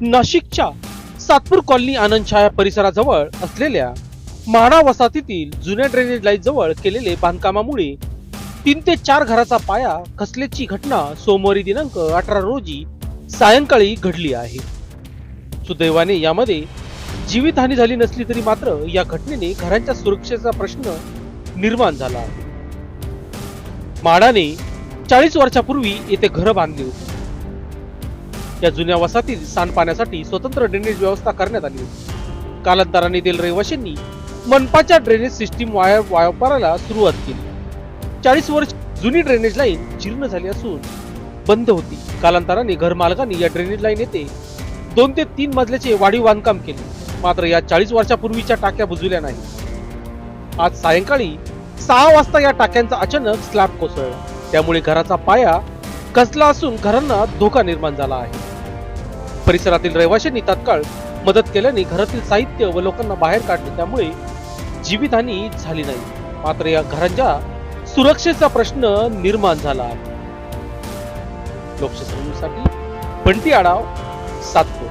नाशिकच्या सातपूर कॉलनी आनंदछाया परिसराजवळ असलेल्या म्हाडा वसाहतीतील जुन्या ड्रेनेज लाईन जवळ केलेले बांधकामामुळे तीन ते चार घराचा पाया खचल्याची घटना सोमवारी दिनांक अठरा रोजी सायंकाळी घडली आहे. सुदैवाने यामध्ये जीवितहानी झाली नसली तरी मात्र या घटनेने घरांच्या सुरक्षेचा प्रश्न निर्माण झाला. आहे म्हाडाने चाळीस वर्षापूर्वी येथे घरं बांधली होती. या जुन्या वसाहतीत सांडपाण्यासाठी स्वतंत्र ड्रेनेज व्यवस्था करण्यात आली होती. कालांतराने दिल रहिवाशांनी मनपाच्या ड्रेनेज सिस्टीम वाया वापरायला सुरुवात केली. चाळीस वर्ष जुनी ड्रेनेज लाईन जीर्ण झाली असून बंद होती. कालांतराने घरमालकांनी या ड्रेनेज लाईन येथे दोन ते तीन मजल्याचे वाढीव बांधकाम केले. मात्र या चाळीस वर्षापूर्वीच्या टाक्या बुजविल्या नाही आज सायंकाळी सहा वाजता या टाक्यांचा अचानक स्लॅब कोसळला. त्यामुळे घराचा पाया कसला असून घरांना धोका निर्माण झाला आहे. परिसरातील रहिवाशांनी तात्काळ मदत केल्याने घरातील साहित्य व लोकांना बाहेर काढले. त्यामुळे जीवितहानी झाली नाही. मात्र या घरांच्या सुरक्षेचा प्रश्न निर्माण झाला आहे. लोकशाहीसाठी बंटी आडाव सातपूर.